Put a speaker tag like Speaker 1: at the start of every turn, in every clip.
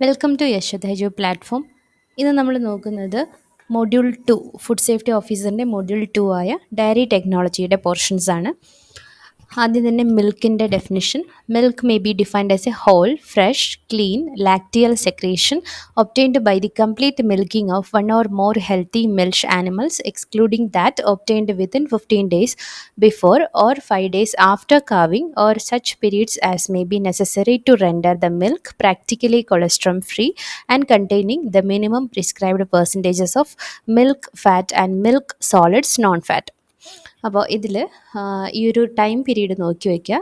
Speaker 1: Welcome to യശോധൈജു platform ഇന്ന് നമ്മൾ നോക്കുന്നത് മൊഡ്യൂൾ ടു ഫുഡ് സേഫ്റ്റി ഓഫീസറിന്റെ മൊഡ്യൂൾ ടു ആയ ഡയറി ടെക്നോളജിയുടെ പോർഷൻസ് ആണ്. ആദ്യം തന്നെ മിൽക്കിന്റെ definition milk may be defined as a whole fresh clean lacteal secretion obtained by the complete milking of one or more healthy milch animals excluding that obtained within fifteen days before or five days after calving or such periods as may be necessary to render the milk practically colostrum free and containing the minimum prescribed percentages of milk fat and milk solids non fat അപ്പോൾ ഇതിൽ ഈ ഒരു time period നോക്കി വയ്ക്കുക.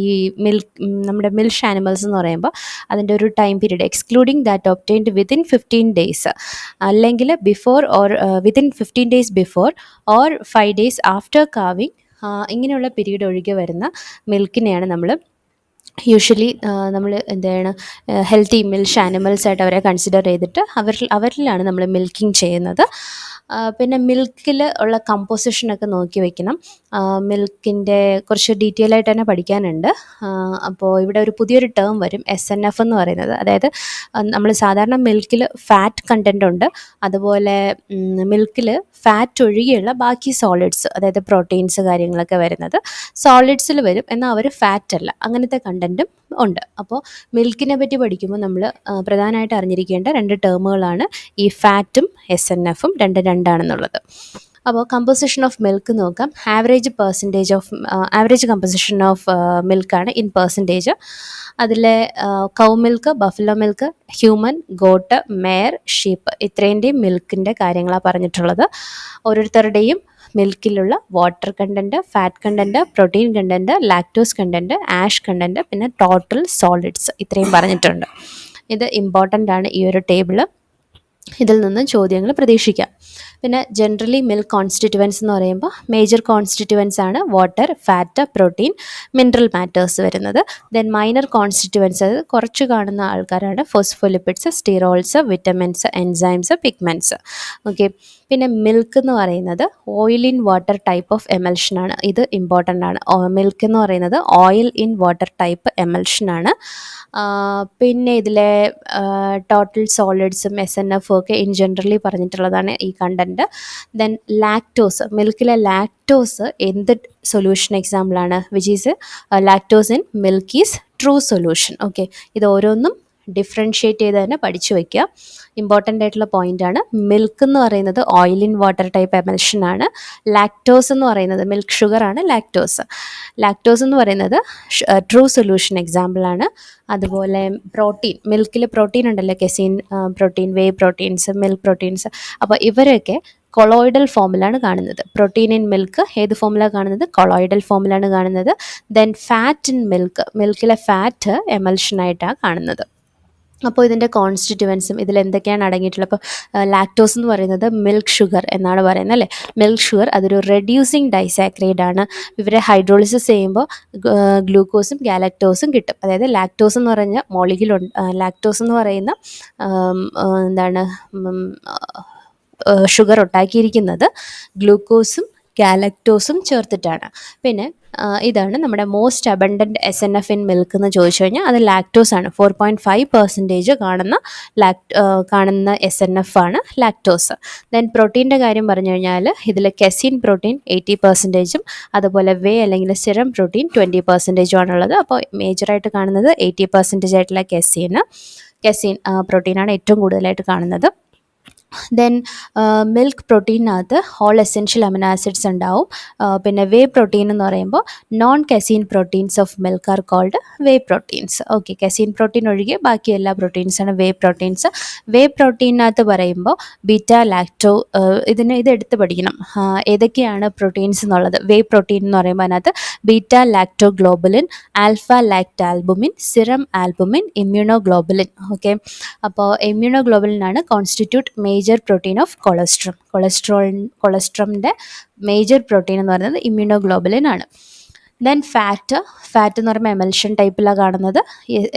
Speaker 1: ഈ milk നമ്മുടെ മിൽഷ് animals എന്ന് പറയുമ്പോൾ അതിന്റെ ഒരു time period excluding that obtained within fifteen days. അല്ലെങ്കിൽ before or within fifteen days before or five days after calving ഇങ്ങനെയുള്ള പീരീഡ് ഒഴികെ വരുന്ന മിൽക്കിനെയാണ് നമ്മൾ യൂഷ്വലി നമ്മൾ എന്താണ് ഹെൽത്തി മിൽഷ് ആനിമൽസ് ആയിട്ട് അവരെ കൺസിഡർ ചെയ്തിട്ട് അവരിൽ അവരിലാണ് നമ്മൾ മിൽക്കിംഗ് ചെയ്യുന്നത്. പിന്നെ മിൽക്കിൽ ഉള്ള കമ്പോസിഷനൊക്കെ നോക്കി വെക്കണം. മിൽക്കിന്റെ കുറച്ച് ഡീറ്റെയിൽ ആയിട്ട് തന്നെ പഠിക്കാനുണ്ട്. അപ്പോൾ ഇവിടെ ഒരു പുതിയൊരു ടേം വരും എസ് എൻ എഫ് എന്ന് പറയുന്നത്. അതായത് നമ്മൾ സാധാരണ മിൽക്കിൽ ഫാറ്റ് കണ്ടന്റ് ഉണ്ട്. അതുപോലെ മിൽക്കിൽ ഫാറ്റ് ഒഴികെയുള്ള ബാക്കി സോളിഡ്സ് അതായത് പ്രോട്ടീൻസ് കാര്യങ്ങളൊക്കെ വരുന്നത് സോളിഡ്സിൽ വരും. എന്നാൽ അവർ ഫാറ്റ് അല്ല അങ്ങനത്തെ കണ്ടന്റും ഉണ്ട്. അപ്പോൾ മിൽക്കിനെ പറ്റി പഠിക്കുമ്പോൾ നമ്മൾ പ്രധാനമായിട്ട് അറിഞ്ഞിരിക്കേണ്ട രണ്ട് ടേമുകളാണ് ഈ ഫാറ്റും എസ് എൻ എഫും രണ്ട് രണ്ടാണെന്നുള്ളത്. അപ്പോൾ കമ്പോസിഷൻ ഓഫ് മിൽക്ക് നോക്കാം. Average percentage of average composition of മിൽക്കാണ് in percentage അതിലെ cow milk buffalo milk human goat mare sheep ഇത്രേന്റെയും മിൽക്കിന്റെ കാര്യങ്ങളാണ് പറഞ്ഞിട്ടുള്ളത്. ഓരോരുത്തരുടെയും മിൽക്കിലുള്ള water content fat content protein content lactose content ash content പിന്നെ ടോട്ടൽ സോളിഡ്സ് ഇത്രയും പറഞ്ഞിട്ടുണ്ട്. ഇത് ഇമ്പോർട്ടന്റ് ആണ് ഈ ഒരു ടേബിൾ ഇതിൽ നിന്ന് ചോദ്യങ്ങൾ പ്രതീക്ഷിക്കാം. പിന്നെ ജനറലി മിൽക്ക് കോൺസ്റ്റിറ്റുവൻസ് എന്ന് പറയുമ്പോൾ മേജർ കോൺസ്റ്റിറ്റുവൻസ് ആണ് water fat protein mineral matters വരുന്നത്. ദെൻ മൈനർ കോൺസ്റ്റിറ്റുവൻസ് അത് കുറച്ച് കാണുന്ന ആൾക്കാരാണ് phospholipids sterols vitamins enzymes pigments okay പിന്നെ മിൽക്ക് എന്ന് പറയുന്നത് oil in water type of emulsion ആണ്. ഇത് ഇമ്പോർട്ടന്റ് ആണ്. മിൽക്ക് എന്ന് പറയുന്നത് oil in water type emulsion ആണ്. പിന്നെ ഇതിലെ ടോട്ടൽ സോളിഡ്സും എസ് എൻ എഫും ഒക്കെ ഇൻ ജനറലി പറഞ്ഞിട്ടുള്ളതാണ് ഈ കണ്ടന്റ് ദെൻ ലാക്ടോസ് മിൽക്കിലെ ലാക്ടോസ് എന്ത് സൊല്യൂഷൻ എക്സാമ്പിളാണ് which is lactose in milk is true solution okay ഇത് ഓരോന്നും ഡിഫറൻഷ്യേറ്റ് ചെയ്ത് തന്നെ പഠിച്ചു വയ്ക്കുക ഇമ്പോർട്ടന്റ് ആയിട്ടുള്ള പോയിന്റ് ആണ്. മിൽക്ക് എന്ന് പറയുന്നത് oil in water type emulsion ആണ്. ലാക്ടോസ് എന്ന് പറയുന്നത് മിൽക്ക് ഷുഗർ ആണ്. ലാക്ടോസ് ലാക്ടോസ് എന്ന് പറയുന്നത് ട്രൂ സൊല്യൂഷൻ എക്സാമ്പിളാണ് അതുപോലെ പ്രോട്ടീൻ മിൽക്കിൽ പ്രോട്ടീൻ ഉണ്ടല്ലോ. Casein protein whey proteins milk proteins അപ്പോൾ ഇവരൊക്കെ കൊളോയിഡൽ ഫോമിലാണ് കാണുന്നത്. പ്രോട്ടീൻ ഇൻ മിൽക്ക് ഏത് ഫോമിലാണ് കാണുന്നത്? കൊളോയിഡൽ ഫോമിലാണ് കാണുന്നത്. ദെൻ ഫാറ്റ് ഇൻ മിൽക്ക് മിൽക്കിലെ ഫാറ്റ് എമൽഷനായിട്ടാണ് കാണുന്നത്. അപ്പോൾ ഇതിന്റെ കോൺസ്റ്റിറ്റുവൻസും ഇതിൽ എന്തൊക്കെയാണ് അടങ്ങിയിട്ടുള്ളത്? അപ്പോൾ ലാക്ടോസ് എന്ന് പറയുന്നത് മിൽക്ക് ഷുഗർ എന്നാണ് പറയുന്നത് അല്ലേ? മിൽക്ക് ഷുഗർ അതൊരു റെഡ്യൂസിങ് ഡൈസാക്രൈഡ് ആണ്. ഇവരെ ഹൈഡ്രോളിസിസ് ചെയ്യുമ്പോൾ ഗ്ലൂക്കോസും ഗാലക്ടോസും കിട്ടും. അതായത് ലാക്ടോസ് എന്ന് പറഞ്ഞ മോളിക്കുൽ ലാക്ടോസ് എന്ന് പറയുന്ന എന്താണ് ഷുഗർ ഉണ്ടാക്കിയിരിക്കുന്നത് ഗ്ലൂക്കോസും ഗാലക്ടോസും ചേർത്തിട്ടാണ്. പിന്നെ ഇതാണ് നമ്മുടെ most abundant S N F in milk എന്ന് ചോദിച്ചു കഴിഞ്ഞാൽ അത് ലാക്ടോസ് ആണ്. ഫോർ പോയിന്റ് ഫൈവ് പെർസെന്റേജ് കാണുന്ന ലാക്ട് കാണുന്ന എസ് എൻ എഫ് ആണ് ലാക്ടോസ് ദെൻ പ്രോട്ടീന്റെ കാര്യം പറഞ്ഞു കഴിഞ്ഞാൽ ഇതിൽ കെസിൻ പ്രോട്ടീൻ എയ്റ്റി പെർസെന്റേജും അതുപോലെ വേ അല്ലെങ്കിൽ സിറം പ്രോട്ടീൻ ട്വന്റി പെർസെന്റേജും ആണുള്ളത്. അപ്പോൾ മേജറായിട്ട് കാണുന്നത് എയ്റ്റി പെർസെന്റേജ് ആയിട്ടുള്ള കെസീന് കെസീൻ പ്രോട്ടീനാണ് ഏറ്റവും കൂടുതലായിട്ട് കാണുന്നത്. ദെൻ മിൽക്ക് പ്രോട്ടീനകത്ത് ഓൾ എസെൻഷ്യൽ അമിനോ ആസിഡ്സ് ഉണ്ടാവും. ആ, പിന്നെ വേ പ്രോട്ടീൻ എന്ന് പറയുമ്പോൾ non casein proteins of milk are called whey proteins okay casein protein ഒഴികെ ബാക്കി എല്ലാ പ്രോട്ടീൻസാണ് വേ പ്രോട്ടീൻസ് വേ പ്രോട്ടീനകത്ത് പറയുമ്പോൾ ബീറ്റ ലാക്ടോ ഇതിന് ഇത് എടുത്ത് പഠിക്കണം. ആ, ഏതൊക്കെയാണ് പ്രോട്ടീൻസ് എന്നുള്ളത്? വേ പ്രോട്ടീൻ എന്ന് പറയുമ്പോൾ അതിനകത്ത് beta lacto globulin alpha lact albumin serum albumin immuno globulin okay അപ്പോൾ immuno ഗ്ലോബുലിനാണ് constitute major protein of colostrum cholesterol കൊളസ്ട്രോളിന്റെ major protein എന്ന് പറയുന്നത് ഇമ്മ്യൂണോ ഗ്ലോബുലിൻ ആണ്. ദെൻ ഫാറ്റ് ഫാറ്റ് എന്ന് പറയുമ്പോൾ എമൽഷൻ ടൈപ്പിലാണ് കാണുന്നത്.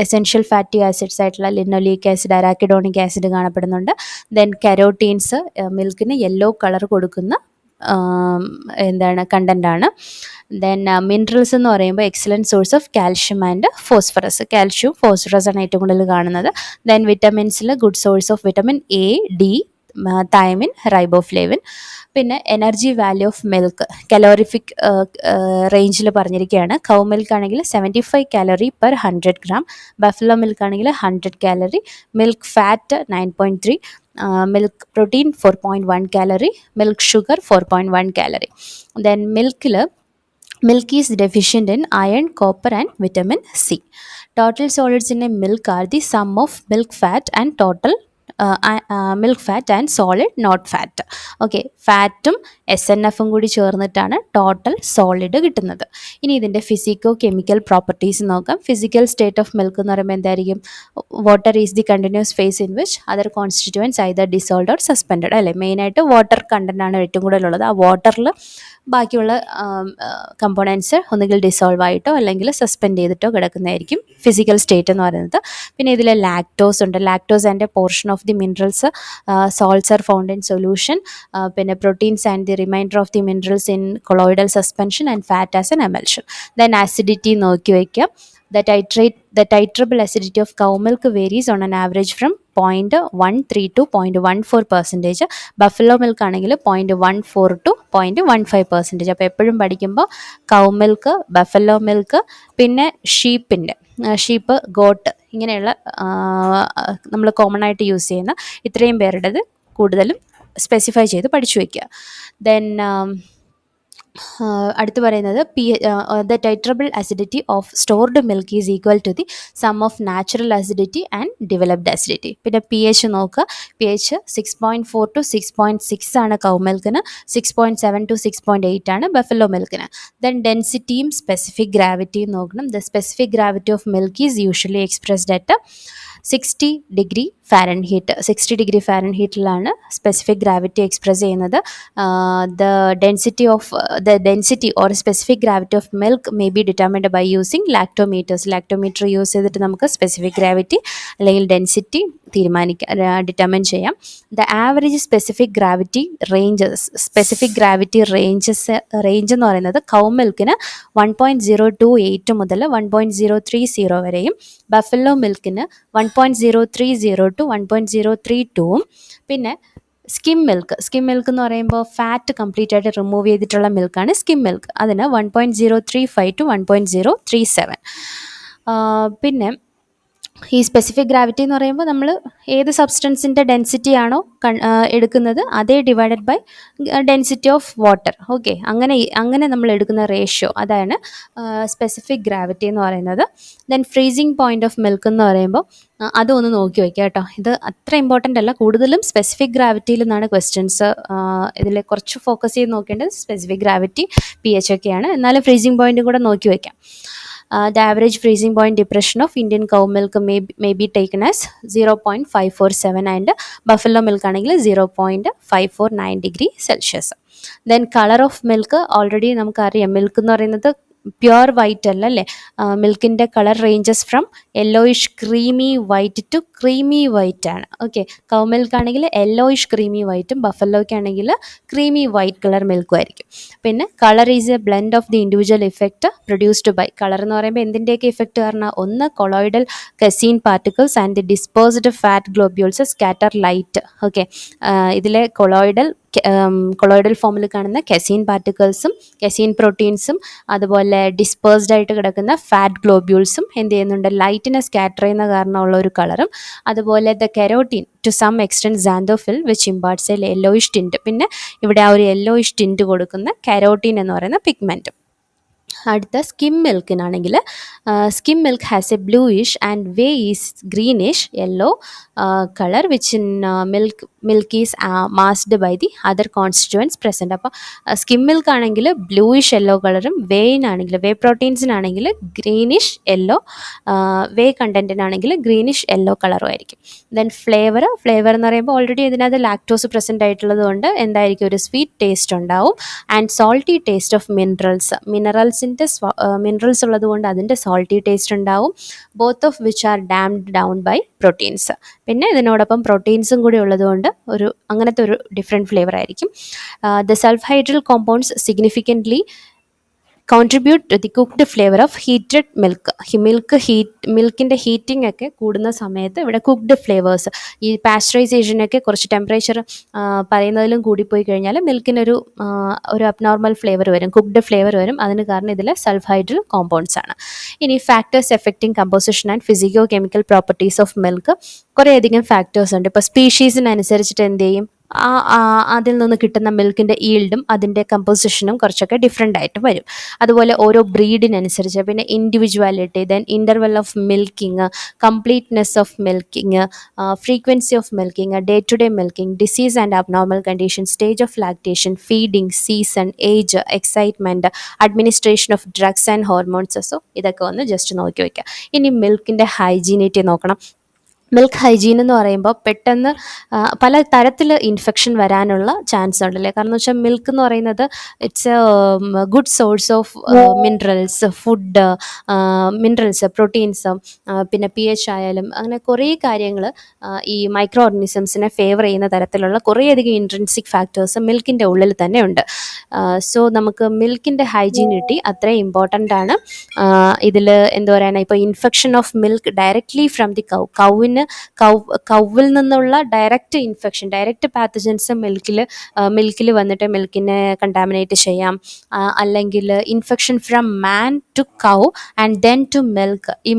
Speaker 1: എസെൻഷ്യൽ ഫാറ്റി ആസിഡ്സ് ആയിട്ടുള്ള ലിനോലിക് ആസിഡ് അരാക്കിഡോണിക് ആസിഡ് കാണപ്പെടുന്നുണ്ട്. ദെൻ കരോട്ടീൻസ് മിൽക്കിന് യെല്ലോ കളർ കൊടുക്കുന്ന എന്താണ് കണ്ടന്റാണ് ദെൻ മിനറൽസ് എന്ന് പറയുമ്പോൾ excellent source of calcium and phosphorus calcium phosphorus ആണ് ഏറ്റവും കൂടുതൽ കാണുന്നത്. Then വിറ്റമിൻസിൽ good source of vitamin A D thiamine riboflavin പിന്നെ energy value of milk calorific റേഞ്ചിൽ പറഞ്ഞിരിക്കുകയാണ് കൗ മിൽക്ക് ആണെങ്കിൽ seventy five calorie per hundred gram buffalo milk ആണെങ്കിൽ hundred calorie milk fat nine point three milk protein four point one calorie milk sugar four point one calorie then മിൽക്കിൽ milk is deficient in iron copper and vitamin C total solids in a milk are the sum of milk fat and total milk fat and solid not fat okay ഫാറ്റും S N എഫും കൂടി ചേർന്നിട്ടാണ് total solid കിട്ടുന്നത്. ഇനി ഇതിന്റെ physico chemical properties നോക്കാം. Physical state of milk എന്ന് പറയുമ്പോൾ എന്തായിരിക്കും? Water is the continuous phase in which other constituents either dissolved or suspend അല്ലേ? മെയിനായിട്ട് വാട്ടർ കണ്ടന്റാണ് ഏറ്റവും കൂടുതലുള്ളത് ആ വാട്ടറിൽ ബാക്കിയുള്ള കമ്പോണൻസ് ഒന്നുകിൽ ഡിസോൾവ് ആയിട്ടോ അല്ലെങ്കിൽ സസ്പെൻഡ് ചെയ്തിട്ടോ കിടക്കുന്നതായിരിക്കും ഫിസിക്കൽ സ്റ്റേറ്റ് എന്ന് പറയുന്നത്. പിന്നെ ഇതിൽ ലാക്ടോസ് ഉണ്ട്. Lactose and portion of the minerals salts are found in solution പിന്നെ proteins and the remainder of the minerals in colloidal suspension and fat as an emulsion then acidity നോക്കി വയ്ക്കുക titrable titrate the titrable acidity of cow milk varies on an average from 0.13 to 0.14 percentage buffalo milk ആണെങ്കിൽ point one four to point one five percentage അപ്പോൾ എപ്പോഴും പഠിക്കുമ്പോൾ കൗ milk buffalo milk പിന്നെ ഷീപ്പിന്റെ sheep got ഇങ്ങനെയുള്ള നമ്മൾ common ആയിട്ട് use ചെയ്യുന്ന ഇത്രയും പേരുടേത് കൂടുതലും സ്പെസിഫൈ ചെയ്ത് പഠിച്ചു വയ്ക്കുക ദെൻ അടുത്ത് പറയുന്നത് P the titrable acidity of stored milk is equal to the sum of natural acidity and developed acidity പിന്നെ പി എച്ച് നോക്കുക P H six point four to six point six ആണ് cow മിൽക്കിന് six point seven to six point eight ആണ് buffalo മിൽക്കിന് then ഡെൻസിറ്റിയും specific ഗ്രാവിറ്റിയും നോക്കണം. The specific gravity of milk is usually expressed at sixty degree Fahrenheit sixty degree ഫാരൻ ഹീറ്റിലാണ് specific gravity express ചെയ്യുന്നത് the density of the density or specific gravity of milk may be determined by using lactometers lactometer use ചെയ്തിട്ട് നമുക്ക് specific gravity അല്ലെങ്കിൽ density തീരുമാനിക്കാം determine ചെയ്യാം. The average specific gravity ranges specific gravity ranges range എന്ന് പറയുന്നത് cow മിൽക്കിന് one point zero two eight മുതൽ one point zero three zero വരെയും buffalo മിൽക്കിന് one point zero three zero to one point zero three ടുവും പിന്നെ skim milk skim milk എന്ന് പറയുമ്പോൾ fat complete ആയിട്ട് remove ചെയ്തിട്ടുള്ള മിൽക്കാണ് സ്കിം മിൽക്ക് അതിന് one point zero three five to one point zero three seven പിന്നെ ഈ സ്പെസിഫിക് ഗ്രാവിറ്റി എന്ന് പറയുമ്പോൾ നമ്മൾ ഏത് സബ്സ്റ്റൻസിന്റെ ഡെൻസിറ്റി ആണോ എടുക്കുന്നത് അതേ divided by density of water okay അങ്ങനെ അങ്ങനെ നമ്മൾ എടുക്കുന്ന റേഷ്യോ അതാണ് സ്പെസിഫിക് ഗ്രാവിറ്റി എന്ന് പറയുന്നത്. Then freezing point of milk എന്ന് പറയുമ്പോൾ അതൊന്ന് നോക്കി വയ്ക്കുക കേട്ടോ. ഇത് അത്ര ഇമ്പോർട്ടന്റ് അല്ല. കൂടുതലും സ്പെസിഫിക് ഗ്രാവിറ്റിയിൽ നിന്നാണ് ക്വസ്റ്റ്യൻസ് ഇതിൽ കുറച്ച് ഫോക്കസ് ചെയ്ത് നോക്കേണ്ടത് സ്പെസിഫിക് ഗ്രാവിറ്റി പി എച്ച് ഒക്കെയാണ്. എന്നാലും ഫ്രീസിങ് പോയിന്റും കൂടെ നോക്കി വയ്ക്കാം. Uh, the average freezing point depression of Indian cow milk may, may be taken as 0.547 and buffalo milk ആണെങ്കിൽ 0.549 degree Celsius then colour of milk already നമുക്കറിയാം. മിൽക്ക് എന്ന് പറയുന്നത് പ്യുവർ വൈറ്റ് അല്ല അല്ലേ? മിൽക്കിന്റെ colour ranges from yellowish creamy white to creamy white ആണ്. Okay cow milk ആണെങ്കിൽ yellowish creamy വൈറ്റും ബഫലോയ്ക്ക് ആണെങ്കിൽ ക്രീമി വൈറ്റ് കളർ മിൽക്കും ആയിരിക്കും. പിന്നെ colour is a blend of the individual effect produced by colour എന്ന് പറയുമ്പോൾ എന്തിന്റെയൊക്കെ ഇഫക്റ്റ് പറഞ്ഞാൽ ഒന്ന് colloidal casein particles and the disposed fat globules scatter light okay ഇതിലെ കൊളോയിഡൽ കൊളോയിഡൽ ഫോമിൽ കാണുന്ന കെസീൻ പാർട്ടിക്കിൾസും കെസീൻ പ്രോട്ടീൻസും അതുപോലെ ഡിസ്പേഴ്സ്ഡ് ആയിട്ട് കിടക്കുന്ന ഫാറ്റ് ഗ്ലോബ്യൂൾസും എന്ത് ചെയ്യുന്നുണ്ട്? ലൈറ്റിനെ സ്കാറ്റർ ചെയ്യുന്ന കാരണമുള്ള ഒരു കളറും അതുപോലെ the carotene to some extent xanthophyll which imparts a yellowish tint പിന്നെ ഇവിടെ ആ ഒരു യെല്ലോയിഷ് ടിന്റ് കൊടുക്കുന്ന കെരോട്ടീൻ എന്ന് പറയുന്ന പിഗ്മെന്റും അടുത്ത skim മിൽക്കിനാണെങ്കിൽ skim milk has a bluish and whey is greenish yellow colour which in milk milk is masked by the other constituents present അപ്പോൾ സ്കിം മിൽക്ക് ആണെങ്കിൽ ബ്ലൂയിഷ് യെല്ലോ കളറും വേയിനാണെങ്കിൽ വേ പ്രോട്ടീൻസിനാണെങ്കിൽ ഗ്രീനിഷ് യെല്ലോ വേ കണ്ടന്റിനാണെങ്കിൽ greenish yellow കളറും ആയിരിക്കും. Then flavour flavour എന്ന് പറയുമ്പോൾ ഓൾറെഡി ഇതിനകത്ത് ലാക്ടോസ് പ്രസന്റ് ആയിട്ടുള്ളത് കൊണ്ട് എന്തായിരിക്കും? ഒരു സ്വീറ്റ് ടേസ്റ്റ് ഉണ്ടാവും. And salty taste of minerals മിനറൽസിന്റെ minerals ഉള്ളത് കൊണ്ട് അതിന്റെ സോൾട്ടി ടേസ്റ്റ് ഉണ്ടാവും. Both of which are damped down by proteins പിന്നെ ഇതിനോടൊപ്പം പ്രോട്ടീൻസും കൂടി ഉള്ളതുകൊണ്ട് ഒരു അങ്ങനത്തെ ഒരു ഡിഫറെന്റ് ഫ്ലേവർ ആയിരിക്കും. The sulfhydryl compounds significantly contribute to the cooked flavour of heated milk milk heat മിൽക്കിന്റെ heating ഒക്കെ കൂടുന്ന സമയത്ത് ഇവിടെ കുക്ക്ഡ് ഫ്ലേവേഴ്സ് ഈ പാസ്ചറൈസേഷനൊക്കെ കുറച്ച് ടെമ്പറേച്ചർ പറയുന്നതിലും കൂടിപ്പോയി കഴിഞ്ഞാൽ മിൽക്കിനൊരു ഒരു അബ്നോർമൽ ഫ്ലേവർ വരും. കുക്ക്ഡ് ഫ്ലേവർ വരും. അതിന് കാരണം ഇതിൽ സൾഫൈഡ്രൽ കോമ്പൗണ്ട്സ് ആണ്. ഇനി factors affecting composition and physico chemical properties of milk കുറേയധികം ഫാക്ടേഴ്സ് ഉണ്ട്. ഇപ്പോൾ സ്പീഷീസിനനുസരിച്ചിട്ട് എന്ത് ചെയ്യും? ആ അതിൽ നിന്ന് കിട്ടുന്ന മിൽക്കിന്റെ ഈൽഡും അതിന്റെ കമ്പോസിഷനും കുറച്ചൊക്കെ ഡിഫറെന്റ് ആയിട്ട് വരും. അതുപോലെ ഓരോ ബ്രീഡിനനുസരിച്ച് പിന്നെ individuality then interval of milking completeness of milking frequency of milking day to day milking disease and abnormal condition stage of lactation feeding season age excitement administration of drugs and hormones so ഇതൊക്കെ ഒന്ന് just നോക്കി വയ്ക്കുക ഇനി മിൽക്കിന്റെ ഹൈജീനിറ്റി നോക്കണം. Milk hygiene എന്ന് പറയുമ്പോൾ പെട്ടെന്ന് പല തരത്തിൽ ഇൻഫെക്ഷൻ വരാനുള്ള ചാൻസ് ഉണ്ടല്ലേ? കാരണം എന്ന് വെച്ചാൽ മിൽക്ക് എന്ന് പറയുന്നത് it's a good source of minerals food minerals proteins പിന്നെ പി എച്ച് ആയാലും അങ്ങനെ കുറേ കാര്യങ്ങൾ ഈ മൈക്രോ ഓർഗനിസംസിനെ ഫേവർ ചെയ്യുന്ന തരത്തിലുള്ള കുറേയധികം ഇൻട്രൻസിക് ഫാക്ടേഴ്സ് മിൽക്കിന്റെ ഉള്ളിൽ തന്നെ ഉണ്ട്. സോ നമുക്ക് മിൽക്കിന്റെ ഹൈജീനിറ്റി അത്രയും ഇമ്പോർട്ടന്റ് ആണ്. ഇതിൽ എന്താ പറയുക ഇപ്പോൾ infection of milk directly from the cow കൗവിന് കൗവിൽ നിന്നുള്ള ഡയറക്റ്റ് ഇൻഫെക്ഷൻ ഡയറക്റ്റ് പാത്തജൻസ് മിൽക്കിൽ മിൽക്കിൽ വന്നിട്ട് മിൽക്കിനെ കണ്ടാമിനേറ്റ് ചെയ്യാം. അല്ലെങ്കിൽ infection from man to cow and then to milk ഈ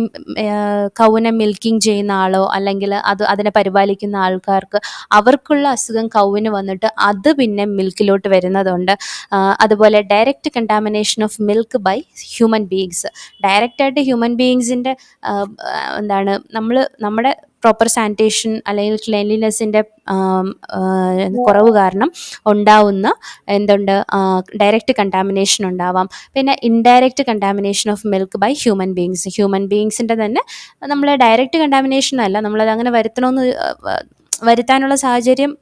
Speaker 1: കൗവിനെ മിൽക്കിങ് ചെയ്യുന്ന ആളോ അല്ലെങ്കിൽ അത് അതിനെ പരിപാലിക്കുന്ന ആൾക്കാർക്ക് അവർക്കുള്ള അസുഖം കൗവിന് വന്നിട്ട് അത് പിന്നെ മിൽക്കിലോട്ട് വരുന്നതുണ്ട്. അതുപോലെ direct contamination of milk by human beings ഡയറക്റ്റായിട്ട് ഹ്യൂമൻ ബീങ്സിന്റെ എന്താണ് നമ്മൾ നമ്മുടെ പ്രോപ്പർ സാനിറ്റേഷൻ അല്ലെങ്കിൽ ക്ലീൻലിനെസ്സിന്റെ കുറവ് കാരണം ഉണ്ടാവുന്ന എന്തുണ്ട് ഡയറക്റ്റ് കണ്ടാമിനേഷൻ ഉണ്ടാവാം. പിന്നെ indirect contamination of milk by human beings human ബീങ്സിന്റെ തന്നെ നമ്മൾ ഡയറക്റ്റ് കണ്ടാമിനേഷൻ അല്ല നമ്മളത് അങ്ങനെ വരുത്തണമെന്ന് വരുത്താനുള്ള സാഹചര്യം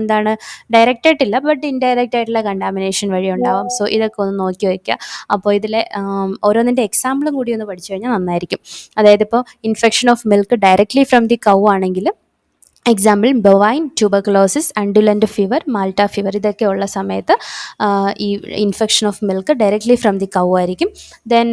Speaker 1: എന്താണ് ഡയറക്റ്റ് ആയിട്ടില്ല ബട്ട് ഇൻഡയറക്റ്റ് ആയിട്ടുള്ള കണ്ടാമിനേഷൻ വഴി ഉണ്ടാവാം. സോ ഇതൊക്കെ ഒന്ന് നോക്കി വയ്ക്കുക അപ്പോൾ ഇതിലെ ഓരോന്നിന്റെ എക്സാമ്പിളും കൂടി ഒന്ന് പഠിച്ചു കഴിഞ്ഞാൽ നന്നായിരിക്കും. അതായത് ഇപ്പോൾ infection of milk directly from the cow ആണെങ്കിൽ example bovine tuberculosis undulant fever Malta fever ഇതൊക്കെ ഉള്ള സമയത്ത് ഈ infection of milk directly from the cow ആയിരിക്കും. Then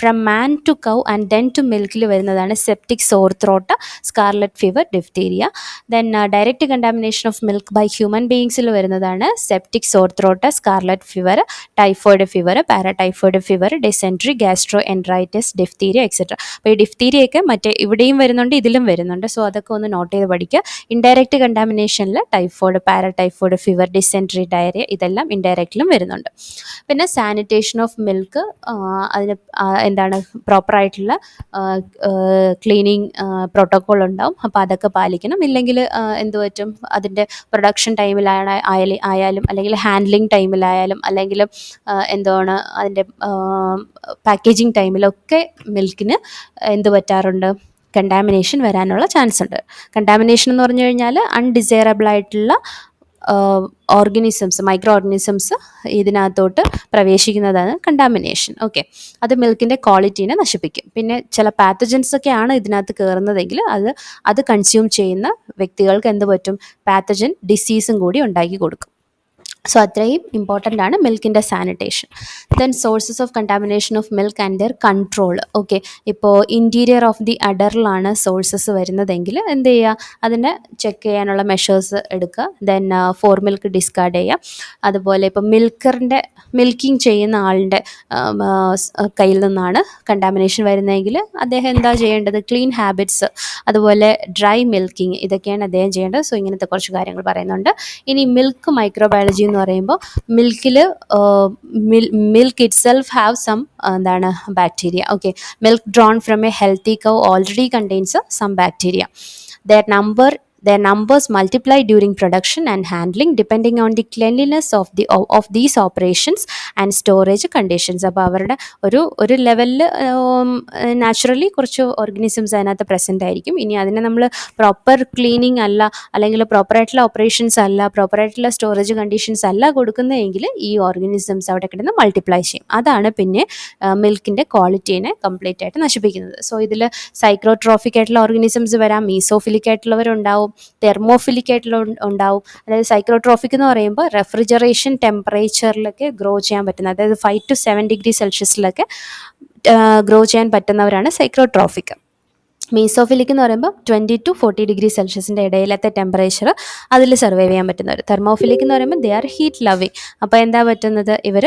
Speaker 1: from man to cow and then to മിൽക്കിൽ വരുന്നതാണ് septic sore throat scarlet fever diphtheria then direct contamination of milk by human ബീയിങ്സിൽ വരുന്നതാണ് septic sore throat scarlet fever typhoid fever paratyphoid fever dysentery gastroenteritis diphtheria etcetera അപ്പോൾ ഈ ഡിഫ്തീരിയൊക്കെ മറ്റേ ഇവിടെയും വരുന്നുണ്ട് ഇതിലും വരുന്നുണ്ട്. So അതൊക്കെ ഒന്ന് നോട്ട് ചെയ്ത് പഠിക്കുക. Indirect കണ്ടാമിനേഷനിൽ typhoid paratyphoid fever dysentery diarrhoea ഇതെല്ലാം ഇൻഡയറക്റ്റിലും വരുന്നുണ്ട്. പിന്നെ സാനിറ്റേഷൻ ഓഫ് മിൽക്ക് അതിന് എന്താണ് പ്രോപ്പറായിട്ടുള്ള ക്ലീനിങ് പ്രോട്ടോക്കോൾ ഉണ്ടാവും. അപ്പോൾ അതൊക്കെ പാലിക്കണം. ഇല്ലെങ്കിൽ എന്ത് പറ്റും? അതിന്റെ പ്രൊഡക്ഷൻ ടൈമിലാണ് ആയാലും അല്ലെങ്കിൽ ഹാൻഡ്ലിങ് ടൈമിലായാലും അല്ലെങ്കിൽ എന്താണ് അതിന്റെ പാക്കേജിങ് ടൈമിലൊക്കെ മിൽക്കിന് എന്ത് പറ്റാറുണ്ട്? കണ്ടാമിനേഷൻ വരാനുള്ള ചാൻസ് ഉണ്ട്. കണ്ടാമിനേഷൻ എന്ന് പറഞ്ഞു കഴിഞ്ഞാൽ അൺഡിസൈറബിൾ ആയിട്ടുള്ള ഓർഗനിസംസ് മൈക്രോ ഓർഗനിസംസ് ഇതിനകത്തോട്ട് പ്രവേശിക്കുന്നതാണ് കണ്ടാമിനേഷൻ ഓക്കെ അത് മിൽക്കിന്റെ ക്വാളിറ്റീനെ നശിപ്പിക്കും. പിന്നെ ചില പാത്തജൻസ് ആണ് ഇതിനകത്ത് കയറുന്നതെങ്കിൽ അത് അത് കൺസ്യൂം ചെയ്യുന്ന വ്യക്തികൾക്ക് എന്ത് പറ്റും? പാത്തജൻ ഡിസീസും കൂടി ഉണ്ടാക്കി കൊടുക്കും. സോ അത്രയും ഇമ്പോർട്ടന്റ് ആണ് മിൽക്കിന്റെ sanitation then sources of contamination of milk and their control okay ഇപ്പോൾ ഇന്റീരിയർ ഓഫ് ദി അഡറിലാണ് സോഴ്സസ് വരുന്നതെങ്കിൽ എന്ത് ചെയ്യുക അതിനെ ചെക്ക് ചെയ്യാനുള്ള മെഷേഴ്സ് എടുക്കുക. ദെൻ ഫോർ മിൽക്ക് ഡിസ്കാർഡ് ചെയ്യുക. അതുപോലെ ഇപ്പോൾ മിൽക്കറിന്റെ മിൽക്കിംഗ് ചെയ്യുന്ന ആളിന്റെ കയ്യിൽ നിന്നാണ് കണ്ടാമിനേഷൻ വരുന്നതെങ്കിൽ അദ്ദേഹം എന്താ ചെയ്യേണ്ടത്? ക്ലീൻ ഹാബിറ്റ്സ് അതുപോലെ ഡ്രൈ മിൽക്കിംഗ് ഇതൊക്കെയാണ് അദ്ദേഹം ചെയ്യേണ്ടത്. സോ ഇങ്ങനത്തെ കുറച്ച് കാര്യങ്ങൾ പറയുന്നുണ്ട്. ഇനി മിൽക്ക് മൈക്രോബയോളജി എന്ന് പറയുമ്പോൾ മിൽക്കിൽ milk itself have some എന്താണ് bacteria okay milk drawn from a healthy cow already contains some bacteria their number their numbers multiply during production and handling depending on the cleanliness of the of these operations and storage conditions. അപ്പോൾ അവരുടെ ഒരു ഒരു ലെവലിൽ naturally കുറച്ച് organisms അതിനകത്ത് present ആയിരിക്കും. ഇനി അതിനെ നമ്മൾ പ്രോപ്പർ ക്ലീനിങ് അല്ല അല്ലെങ്കിൽ പ്രോപ്പറായിട്ടുള്ള ഓപ്പറേഷൻസ് അല്ല പ്രോപ്പറായിട്ടുള്ള സ്റ്റോറേജ് കണ്ടീഷൻസ് അല്ല കൊടുക്കുന്നതെങ്കിൽ ഈ ഓർഗനിസംസ് അവിടെ കിടന്ന് മൾട്ടിപ്ലൈ ചെയ്യും. അതാണ് പിന്നെ മിൽക്കിന്റെ ക്വാളിറ്റീനെ കംപ്ലീറ്റ് ആയിട്ട് നശിപ്പിക്കുന്നത്. സോ ഇതിൽ സൈക്രോട്രോഫിക് ആയിട്ടുള്ള ഓർഗനിസംസ് വരാം മീസോഫിലിക് ആയിട്ടുള്ളവരുണ്ടാവും ഉണ്ടാവും തെർമോഫിലിക് ആയിട്ടുള്ള ഉണ്ടാവും. അതായത് സൈക്രോട്രോഫിക് എന്ന് പറയുമ്പോൾ റെഫ്രിജറേഷൻ ടെമ്പറേച്ചറിലൊക്കെ ഗ്രോ ചെയ്യാൻ പറ്റുന്ന അതായത് ഫൈവ് ടു സെവൻ ഡിഗ്രി സെൽഷ്യസിലൊക്കെ ഗ്രോ ചെയ്യാൻ പറ്റുന്നവരാണ് സൈക്രോട്രോഫിക് മീസോഫിലിക് എന്ന് പറയുമ്പോൾ ട്വന്റി ടു ഫോർട്ടി ഡിഗ്രി സെൽഷ്യസിന്റെ ഇടയിലത്തെ ടെമ്പറേച്ചർ അതിൽ സർവൈവ് ചെയ്യാൻ പറ്റുന്നവർ തെർമോഫിലിക് എന്ന് പറയുമ്പോൾ ദേ ആർ ഹീറ്റ് ലവിങ് അപ്പോൾ എന്താ പറ്റുന്നത്? ഇവർ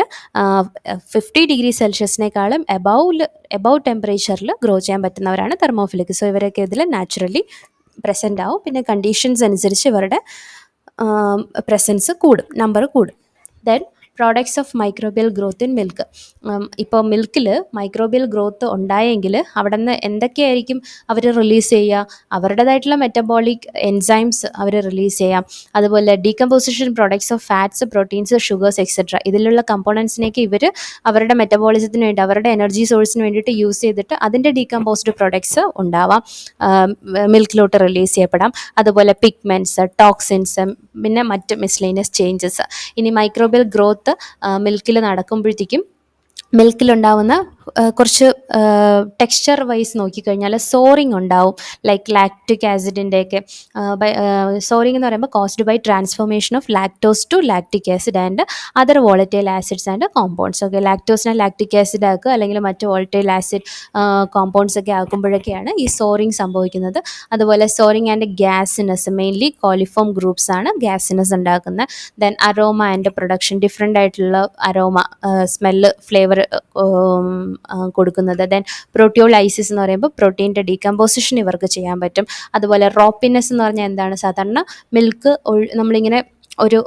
Speaker 1: ഫിഫ്റ്റി ഡിഗ്രി സെൽഷ്യസിനേക്കാളും എബൗ എബൗ ടെമ്പറേച്ചറിൽ ഗ്രോ ചെയ്യാൻ പറ്റുന്നവരാണ് തെർമോഫിലിക് സോ ഇവരൊക്കെ ഇതിൽ നാച്ചുറലി പ്രസന്റ് ആവും. പിന്നെ കണ്ടീഷൻസ് അനുസരിച്ച് ഇവരുടെ പ്രസൻസ് കൂടും നമ്പർ കൂടും. Then products of microbial growth in milk ഇപ്പോൾ മിൽക്കിൽ മൈക്രോബിയൽ ഗ്രോത്ത് ഉണ്ടായെങ്കിൽ അവിടെ നിന്ന് എന്തൊക്കെയായിരിക്കും അവർ റിലീസ് ചെയ്യുക? അവരുടേതായിട്ടുള്ള മെറ്റബോളിക് എൻസൈംസ് അവർ റിലീസ് ചെയ്യാം അതുപോലെ decomposition products of fats proteins sugars etcetera ഇതിലുള്ള കമ്പോണൻസിനേക്ക് ഇവർ അവരുടെ മെറ്റബോളിസത്തിന് വേണ്ടി അവരുടെ എനർജി സോഴ്സിന് വേണ്ടിയിട്ട് യൂസ് ചെയ്തിട്ട് അതിന്റെ ഡീകമ്പോസ്ഡ് പ്രോഡക്ട്സ് ഉണ്ടാവാം. മിൽക്കിലോട്ട് റിലീസ് ചെയ്യപ്പെടാം. അതുപോലെ പിഗ്മെന്റ്സ് ടോക്സിൻസ് പിന്നെ മറ്റ് മിസ്ലേനിയസ് ചേഞ്ചസ് ഇനി മൈക്രോബിയൽ ഗ്രോത്ത് മിൽക്കിൽ നടക്കുമ്പോഴത്തേക്കും മിൽക്കിലുണ്ടാവുന്ന കുറച്ച് ടെക്സ്ചർ വൈസ് നോക്കിക്കഴിഞ്ഞാൽ സോറിങ് ഉണ്ടാവും. ലൈക്ക് ലാക്റ്റിക് ആസിഡിന്റെയൊക്കെ സോറിങ് എന്ന് പറയുമ്പോൾ caused by transformation of lactose to lactic acid and other volatile acids and compounds okay ലാക്ടോസിനെ lactic acid ആക്കുക അല്ലെങ്കിൽ മറ്റ് വോളറ്റൈൽ ആസിഡ് കോമ്പൗണ്ട്സ് ഒക്കെ ആക്കുമ്പോഴൊക്കെയാണ് ഈ സോറിങ് സംഭവിക്കുന്നത്. അതുപോലെ souring and gassiness mainly coliform groups ആണ് ഗ്യാസിനസ് ഉണ്ടാക്കുന്നത്. Then aroma and production different ആയിട്ടുള്ള അരോമ സ്മെല്ല് ഫ്ലേവർ കൊടുക്കുന്നത്. ദെൻ പ്രോട്ടിയോലൈസിസ് എന്ന് പറയുമ്പോൾ പ്രോട്ടീന്റെ ഡീകമ്പോസിഷൻ ഇവർക്ക് ചെയ്യാൻ പറ്റും. അതുപോലെ റോപ്പിനെസ് എന്ന് പറഞ്ഞാൽ എന്താണ്? സാധാരണ മിൽക്ക് നമ്മളിങ്ങനെ ഒരു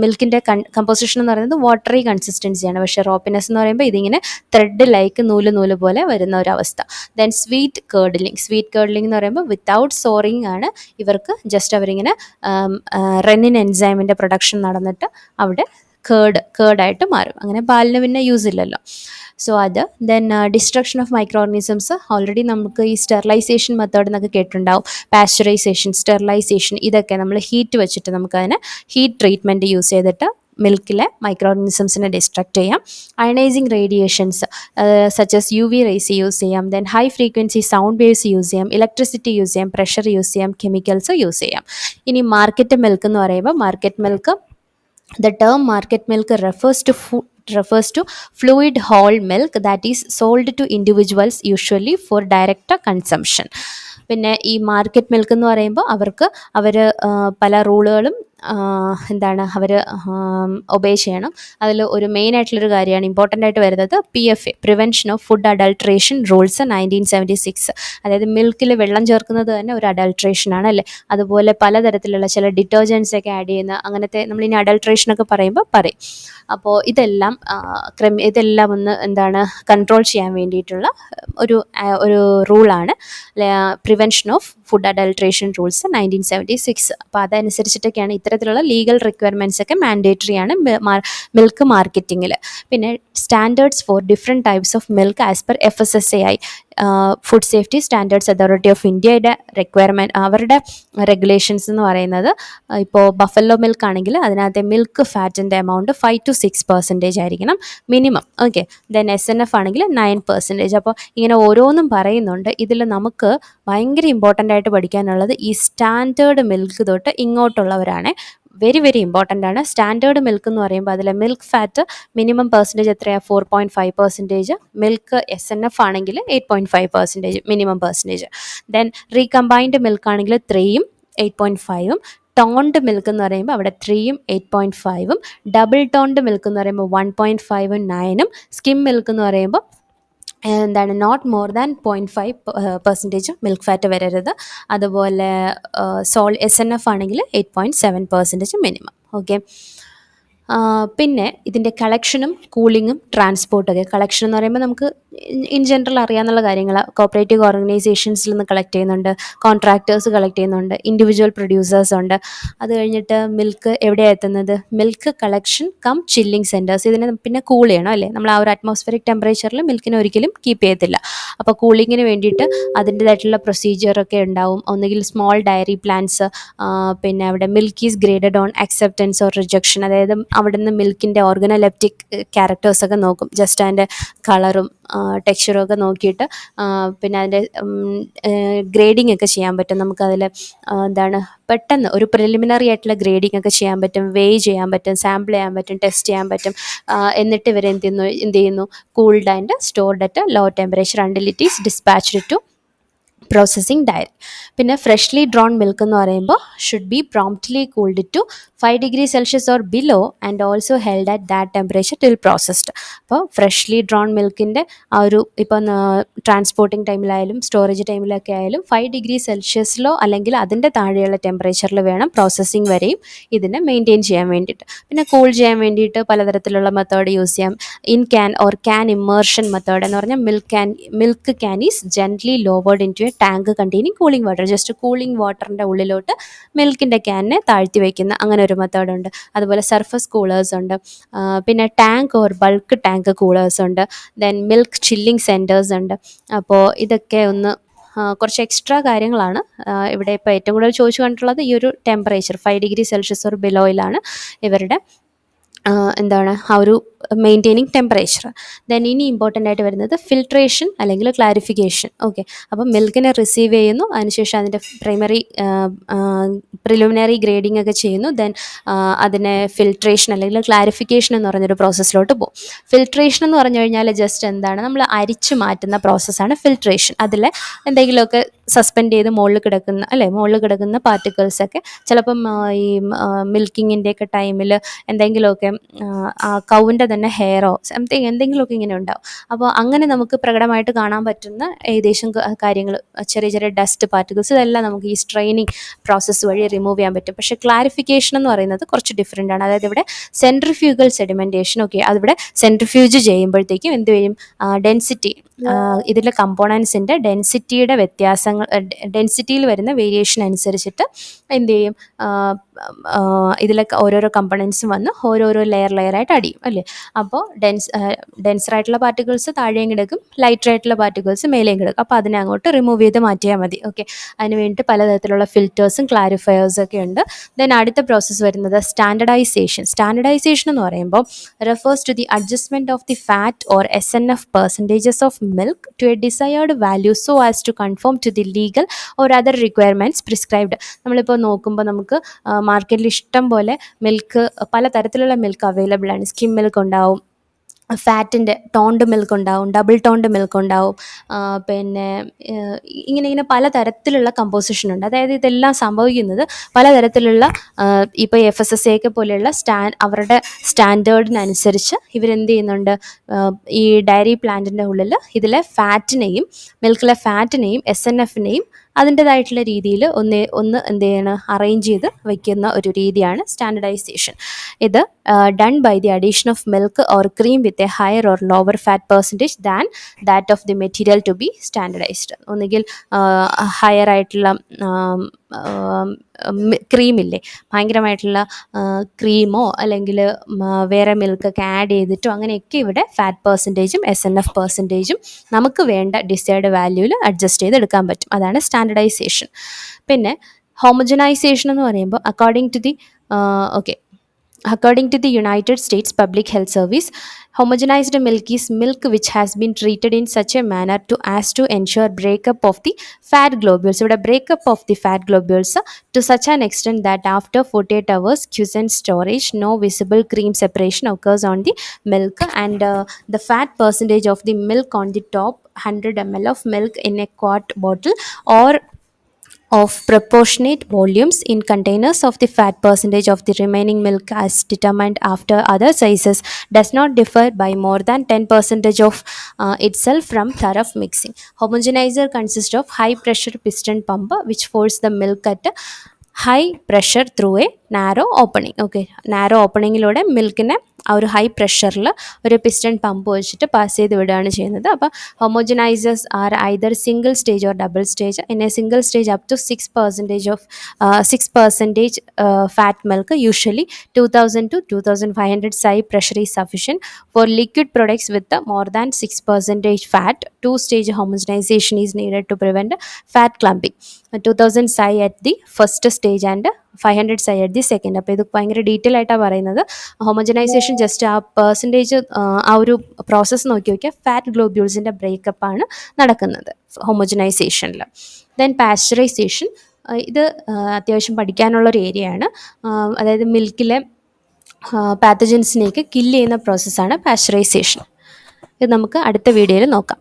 Speaker 1: മിൽക്കിന്റെ കൺ കമ്പോസിഷൻ എന്ന് പറയുന്നത് വാട്ടറി കൺസിസ്റ്റൻസിയാണ് പക്ഷേ റോപ്പിനെസ് എന്ന് പറയുമ്പോൾ ഇതിങ്ങനെ ത്രെഡ് ലൈക്ക് നൂൽ നൂൽ പോലെ വരുന്ന ഒരു അവസ്ഥ. Then sweet curdling sweet curdling എന്ന് പറയുമ്പോൾ വിത്തൗട്ട് സോറിങ് ആണ് ഇവർക്ക് ജസ്റ്റ് അവരിങ്ങനെ റെനിൻ എൻസൈമിന്റെ പ്രൊഡക്ഷൻ നടന്നിട്ട് അവിടെ കേർഡ് കേർഡായിട്ട് മാറും. അങ്ങനെ പാലിന് പിന്നെ യൂസ് ഇല്ലല്ലോ. സോ അത്. Then destruction of microorganisms already നമുക്ക് ഈ സ്റ്റെറിലൈസേഷൻ മെത്തേഡ് എന്നൊക്കെ കേട്ടിട്ടുണ്ടാവും. പാസ്ചറൈസേഷൻ സ്റ്റെറിലൈസേഷൻ ഇതൊക്കെ നമ്മൾ ഹീറ്റ് വെച്ചിട്ട് നമുക്കതിന് ഹീറ്റ് ട്രീറ്റ്മെന്റ് യൂസ് ചെയ്തിട്ട് മിൽക്കിലെ മൈക്രോ ഓർഗനിസംസിനെ ഡിസ്ട്രക്ട് ചെയ്യാം ionising radiations such as U V rays use ചെയ്യാം. Then high frequency sound waves use ചെയ്യാം. ഇലക്ട്രിസിറ്റി യൂസ് ചെയ്യാം. പ്രഷർ യൂസ് ചെയ്യാം. കെമിക്കൽസ് യൂസ് ചെയ്യാം. ഇനി മാർക്കറ്റ് മിൽക്ക് എന്ന് പറയുമ്പോൾ market milk the term market milk refers to fu- refers to fluid whole milk that is sold to individuals usually for direct consumption. പിന്നെ ഈ market milk എന്ന് പറയുമ്പോൾ അവർക്ക് അവർ പല റൂളുകളും എന്താണ് അവർ ഒബേ ചെയ്യണം. അതിൽ ഒരു മെയിൻ ആയിട്ടുള്ളൊരു കാര്യമാണ് ഇമ്പോർട്ടന്റ് ആയിട്ട് വരുന്നത് P F A prevention of food adulteration rules nineteen seventy six അതായത് മിൽക്കിൽ വെള്ളം ചേർക്കുന്നത് തന്നെ ഒരു അഡൾട്രേഷൻ ആണ് അല്ലേ? അതുപോലെ പലതരത്തിലുള്ള ചില ഡിറ്റർജൻസ് ഒക്കെ ആഡ് ചെയ്യുന്ന അങ്ങനത്തെ നമ്മളിനി അഡൾട്രേഷൻ ഒക്കെ പറയുമ്പോൾ പറയും. അപ്പോൾ ഇതെല്ലാം ക്രമ ഇതെല്ലാം ഒന്ന് എന്താണ് കൺട്രോൾ ചെയ്യാൻ വേണ്ടിയിട്ടുള്ള ഒരു ഒരു റൂളാണ് prevention of food adulteration rules nineteen seventy six അപ്പോൾ അതനുസരിച്ചിട്ടൊക്കെയാണ് ഇത്തരത്തിലുള്ള ലീഗൽ റിക്വയർമെന്റ്സ് ഒക്കെ മാൻഡേറ്ററി ആണ് മിൽക്ക് മാർക്കറ്റിങ്ങിൽ പിന്നെ standards for different types of milk as per F S S A I food safety standards authority of ഇന്ത്യയുടെ റിക്വയർമെന്റ് അവരുടെ regulations എന്ന് പറയുന്നത് ഇപ്പോൾ ബഫല്ലോ മിൽക്ക് ആണെങ്കിൽ അതിനകത്തെ milk ഫാറ്റിന്റെ amount five to six percentage ആയിരിക്കണം minimum okay then S N F ആണെങ്കിൽ nine percentage അപ്പോൾ ഇങ്ങനെ ഓരോന്നും പറയുന്നുണ്ട്. ഇതിൽ നമുക്ക് ഭയങ്കര ഇമ്പോർട്ടന്റ് ആയിട്ട് പഠിക്കാനുള്ളത് ഈ സ്റ്റാൻഡേർഡ് മിൽക്ക് തൊട്ട് ഇങ്ങോട്ടുള്ളവരാണ്. വെരി വെരി ഇമ്പോർട്ടന്റ് ആണ്. സ്റ്റാൻഡേർഡ് മിൽക്ക് എന്ന് പറയുമ്പോൾ അതിലെ മിൽക്ക് ഫാറ്റ് മിനിമം പെർസെന്റേജ് എത്രയാണ് four point five percentage milk S N F ആണെങ്കിൽ eight point five percentage minimum percentage then recombined milk ആണെങ്കിൽ ത്രീയും എയ്റ്റ് പോയിന്റ് ഫൈവും ടോൺഡ് മിൽക്ക് എന്ന് പറയുമ്പോൾ അവിടെ ത്രീയും എയ്റ്റ് പോയിന്റ് ഫൈവും ഡബിൾ ടോൺഡ് മിൽക്ക് എന്ന് പറയുമ്പോൾ വൺ പോയിന്റ് ഫൈവും നയനും സ്കിം മിൽക്ക് എന്ന് പറയുമ്പോൾ എന്താണ് not more than point five percentage milk fat വരരുത്. അതുപോലെ സോൾ എസ് എൻ എഫ് ആണെങ്കിൽ eight point seven percentage minimum okay പിന്നെ ഇതിന്റെ കളക്ഷനും കൂളിങ്ങും ട്രാൻസ്പോർട്ടൊക്കെ കളക്ഷൻ എന്ന് പറയുമ്പോൾ നമുക്ക് ഇൻ ജനറൽ അറിയാവുന്ന കാര്യങ്ങൾ കോപ്പറേറ്റീവ് ഓർഗനൈസേഷൻസിൽ നിന്ന് കളക്ട് ചെയ്യുന്നുണ്ട്. കോൺട്രാക്ടേഴ്സ് കളക്ട് ചെയ്യുന്നുണ്ട്. ഇൻഡിവിജ്വൽ പ്രൊഡ്യൂസേഴ്സ് ഉണ്ട്. അത് കഴിഞ്ഞിട്ട് മിൽക്ക് എവിടെയാണ് എത്തുന്നത്? Milk collection cum chilling centres ഇതിനെ പിന്നെ കൂൾ ചെയ്യണം അല്ലേ? നമ്മൾ ആ ഒരു അറ്റ്മോസ്ഫിയറിക് ടെമ്പറേച്ചറിൽ മിൽക്കിനെ ഒരിക്കലും കീപ്പ് ചെയ്യത്തില്ല. അപ്പോൾ കൂളിങ്ങിന് വേണ്ടിയിട്ട് അതിന്റേതായിട്ടുള്ള പ്രൊസീജിയറൊക്കെ ഉണ്ടാവും. ഒന്നുകിൽ സ്മോൾ ഡയറി പ്ലാന്റ്സ് പിന്നെ അവിടെ milk is graded on acceptance or rejection അതായത് അവിടെ നിന്ന് മിൽക്കിന്റെ ഓർഗനലെപ്റ്റിക് ക്യാരക്ടേഴ്സൊക്കെ നോക്കും. ജസ്റ്റ് അതിന്റെ കളറും ടെക്സ്ചറും ഒക്കെ നോക്കിയിട്ട് പിന്നെ അതിന്റെ ഗ്രേഡിംഗ് ഒക്കെ ചെയ്യാൻ പറ്റും. നമുക്കതിൽ എന്താണ് പെട്ടെന്ന് ഒരു പ്രിലിമിനറി ആയിട്ടുള്ള ഗ്രേഡിംഗ് ഒക്കെ ചെയ്യാൻ പറ്റും വേ ചെയ്യാൻ പറ്റും സാമ്പിൾ ചെയ്യാൻ പറ്റും ടെസ്റ്റ് ചെയ്യാൻ പറ്റും. എന്നിട്ട് ഇവർ എന്ത് ചെയ്യുന്നു എന്ത് ചെയ്യുന്നു? Cooled and stored at low temperature until it is dispatched to processing dairy പിന്നെ ഫ്രഷ്ലി ഡ്രോൺ മിൽക്ക് എന്ന് പറയുമ്പോൾ should be promptly cooled to five degree Celsius or below and also held at that temperature till processed അപ്പോൾ freshly drawn മിൽക്കിന്റെ ആ ഒരു ഇപ്പം transporting ടൈമിലായാലും storage ടൈമിലൊക്കെ ആയാലും ഫൈവ് ഡിഗ്രി സെൽഷ്യസിലോ അല്ലെങ്കിൽ അതിന്റെ താഴെയുള്ള ടെമ്പറേച്ചറിൽ വേണം പ്രോസസ്സിങ് വരെയും ഇതിനെ മെയിന്റെയിൻ ചെയ്യാൻ വേണ്ടിയിട്ട്. പിന്നെ കൂൾ ചെയ്യാൻ വേണ്ടിയിട്ട് പലതരത്തിലുള്ള മെത്തേഡ് യൂസ് ചെയ്യാം. In can or can immersion method എന്ന് പറഞ്ഞാൽ milk can milk can is gently lowered into a tank containing cooling water just cooling വാട്ടറിന്റെ ഉള്ളിലോട്ട് മിൽക്കിന്റെ ക്യാനിനെ താഴ്ത്തി വയ്ക്കുന്ന അങ്ങനെ ഒരു മെത്തേഡ് ഉണ്ട് അതുപോലെ സർഫസ് കൂളേഴ്സ് ഉണ്ട്. പിന്നെ tank or bulk tank coolers ഉണ്ട്. ദെൻ മിൽക്ക് ചില്ലിങ് സെന്റേഴ്സ് ഉണ്ട്. അപ്പോൾ ഇതൊക്കെ ഒന്ന് കുറച്ച് എക്സ്ട്രാ കാര്യങ്ങളാണ് ഇവിടെ ഇപ്പോൾ ഏറ്റവും കൂടുതൽ ചോദിച്ചു കണ്ടിട്ടുള്ളത് ഈ ഒരു ടെമ്പറേച്ചർ ഫൈവ് ഡിഗ്രി സെൽഷ്യസ് ഒരു ബിലോയിലാണ് ഇവരുടെ എന്താണ് ആ ഒരു മെയിന്റെയിനിങ് ടെമ്പറേച്ചർ ദെൻ ഇനി ഇമ്പോർട്ടന്റ് ആയിട്ട് വരുന്നത് ഫിൽട്രേഷൻ അല്ലെങ്കിൽ ക്ലാരിഫിക്കേഷൻ ഓക്കെ അപ്പം മിൽക്കിനെ റിസീവ് ചെയ്യുന്നു. അതിനുശേഷം അതിന്റെ പ്രൈമറി പ്രിലിമിനറി ഗ്രേഡിംഗ് ഒക്കെ ചെയ്യുന്നു. ദെൻ അതിനെ ഫിൽട്രേഷൻ അല്ലെങ്കിൽ ക്ലാരിഫിക്കേഷൻ എന്ന് പറഞ്ഞൊരു പ്രോസസ്സിലോട്ട് പോകും. ഫിൽട്രേഷൻ എന്ന് പറഞ്ഞു കഴിഞ്ഞാൽ ജസ്റ്റ് എന്താണ്? നമ്മൾ അരിച്ചു മാറ്റുന്ന പ്രോസസ്സാണ് ഫിൽട്രേഷൻ അതിൽ എന്തെങ്കിലുമൊക്കെ സസ്പെൻഡ് ചെയ്ത് മുകളിൽ കിടക്കുന്ന അല്ലേ? മുകളിൽ കിടക്കുന്ന പാർട്ടിക്കിൾസ് ഒക്കെ ചിലപ്പം ഈ മിൽക്കിങ്ങിന്റെയൊക്കെ ടൈമിൽ എന്തെങ്കിലുമൊക്കെ കൗവിന്റെ തന്നെ ഹെയറോ സംതിങ് എന്തെങ്കിലുമൊക്കെ ഇങ്ങനെ ഉണ്ടാവും. അപ്പോൾ അങ്ങനെ നമുക്ക് പ്രകടമായിട്ട് കാണാൻ പറ്റുന്ന ഏകദേശം കാര്യങ്ങൾ ചെറിയ ചെറിയ ഡസ്റ്റ് പാർട്ടിക്കിൾസ് ഇതെല്ലാം നമുക്ക് ഈ സ്ട്രെയിനിങ് പ്രോസസ്സ് വഴി റിമൂവ് ചെയ്യാൻ പറ്റും. പക്ഷേ ക്ലാരിഫിക്കേഷൻ എന്ന് പറയുന്നത് കുറച്ച് ഡിഫറെന്റ് ആണ്. അതായത് ഇവിടെ സെൻട്രിഫ്യൂഗൽ സെഡിമെന്റേഷൻ ഒക്കെ അതിവിടെ സെൻട്രിഫ്യൂജ് ചെയ്യുമ്പോഴത്തേക്കും എന്ത് വരും? ഡെൻസിറ്റി ഇതിലെ കമ്പോണൻസിന്റെ ഡെൻസിറ്റിയുടെ വ്യത്യാസങ്ങൾ ഡെൻസിറ്റിയിൽ വരുന്ന വേരിയേഷൻ അനുസരിച്ചിട്ട് എന്ത് ചെയ്യും? ഇതിലെ ഓരോരോ കമ്പണൻസും വന്ന് ഓരോരോ ലെയർ ലെയറായിട്ട് അടിയും അല്ലേ? അപ്പോൾ ഡെൻസ് ഡെൻസർ ആയിട്ടുള്ള പാർട്ടിക്കിൾസ് താഴെയും കിടക്കും ലൈറ്റർ ആയിട്ടുള്ള പാർട്ടിക്കിൾസ് മേലെയും കിടക്കും. അപ്പോൾ അതിനെ അങ്ങോട്ട് റിമൂവ് ചെയ്ത് മാറ്റിയാൽ മതി. ഓക്കെ അതിന് വേണ്ടിയിട്ട് പലതരത്തിലുള്ള ഫിൽറ്റേഴ്സും ക്ലാരിഫയേഴ്സും ഒക്കെ ഉണ്ട്. ദെൻ അടുത്ത പ്രോസസ്സ് വരുന്നത് സ്റ്റാൻഡർഡൈസേഷൻ സ്റ്റാൻഡർഡൈസേഷൻ എന്ന് പറയുമ്പോൾ refers to the adjustment of the fat or S N F percentages of milk to a desired value so as to confirm to the legal or other requirements prescribed നമ്മളിപ്പോൾ നോക്കുമ്പോൾ നമുക്ക് മാർക്കറ്റിൽ ഇഷ്ടം പോലെ milk പല തരത്തിലുള്ള മിൽക്ക് അവൈലബിൾ ആണ്. Skim milk ഉണ്ടാവും. ഫാറ്റിന്റെ ടോണ്ട് മിൽക്ക് ഉണ്ടാവും ഡബിൾ ടോണ്ട് മിൽക്ക് ഉണ്ടാവും. പിന്നെ ഇങ്ങനെ ഇങ്ങനെ പലതരത്തിലുള്ള കമ്പോസിഷൻ ഉണ്ട്. അതായത് ഇതെല്ലാം സംഭവിക്കുന്നത് പലതരത്തിലുള്ള ഇപ്പോൾ എഫ് എസ് എസ് ഒക്കെ പോലെയുള്ള സ്റ്റാൻ അവരുടെ സ്റ്റാൻഡേർഡിനനുസരിച്ച് ഇവരെന്ത് ചെയ്യുന്നുണ്ട്? ഈ ഡയറി പ്ലാന്റിന്റെ ഉള്ളിൽ ഇതിലെ ഫാറ്റിനെയും മിൽക്കിലെ ഫാറ്റിനെയും എസ് എൻ എഫിനെയും അതിന്റെതായിട്ടുള്ള രീതിയിൽ ഒന്ന് ഒന്ന് എന്ത് ചെയ്യണം അറേഞ്ച് ചെയ്ത് വയ്ക്കുന്ന ഒരു രീതിയാണ് സ്റ്റാൻഡർഡൈസേഷൻ ഇത് done by the addition of milk or cream with a higher or lower fat percentage than that of the material to be standardised ഒന്നുകിൽ ഹയർ ആയിട്ടുള്ള ക്രീമില്ലേ? ഭയങ്കരമായിട്ടുള്ള ക്രീമോ അല്ലെങ്കിൽ വേറെ മിൽക്കൊക്കെ ആഡ് ചെയ്തിട്ടോ അങ്ങനെയൊക്കെ ഇവിടെ ഫാറ്റ് പെർസെന്റേജും എസ് എൻ എഫ് പെർസെന്റേജും നമുക്ക് വേണ്ട ഡിസൈഡ് വാല്യൂവിൽ അഡ്ജസ്റ്റ് ചെയ്ത് എടുക്കാൻ പറ്റും. അതാണ് സ്റ്റാൻഡർഡൈസേഷൻ പിന്നെ ഹോമജനൈസേഷൻ എന്ന് പറയുമ്പോൾ according to the okay According to the United States Public Health Service, homogenized milk is milk which has been treated in such a manner to as to ensure breakup of the fat globules. So, the breakup of the fat globules to such an extent that after 48 hours, quiescent storage, no visible cream separation occurs on the milk, and uh, the fat percentage of the milk on the top 100 ml of milk in a quart bottle or of proportionate volumes in containers of the fat percentage of the remaining milk as determined after other sizes does not differ by more than 10 percentage of uh, itself from thorough mixing homogenizer consists of high pressure piston pump which force the milk at high pressure through a narrow opening. Okay, narrow opening in മിൽക്കിനെ ആ ഒരു high പ്രഷറിൽ ഒരു piston pump വെച്ചിട്ട് pass ചെയ്ത് വിടുകയാണ് ചെയ്യുന്നത്. അപ്പോൾ homogenisers are either single stage or double stage എന്നെ single stage up to six percentage of six percentage fat milk usually two thousand to two thousand five hundred psi pressure is sufficient for liquid products with more than six percentage fat two stage homogenisation is needed to prevent fat clumping two thousand psi at the first stage and five hundred psi at the second. അപ്പോൾ ഇത് ഭയങ്കര detail ആയിട്ടാണ് പറയുന്നത്. Homogenization just ആ percentage ആ ഒരു process നോക്കി നോക്കിയാൽ ഫാറ്റ് ഗ്ലോബ്യൂൾസിന്റെ ബ്രേക്കപ്പാണ് നടക്കുന്നത് ഹോമോജനൈസേഷനിൽ. ദെൻ പാസ്ചറൈസേഷൻ ഇത് അത്യാവശ്യം പഠിക്കാനുള്ള ഒരു ഏരിയ ആണ്. അതായത് മിൽക്കിലെ പാത്തജൻസിനെയൊക്കെ കില്ല് ചെയ്യുന്ന പ്രോസസ്സാണ് പാസ്ചറൈസേഷൻ. ഇത് നമുക്ക് അടുത്ത വീഡിയോയിൽ നോക്കാം.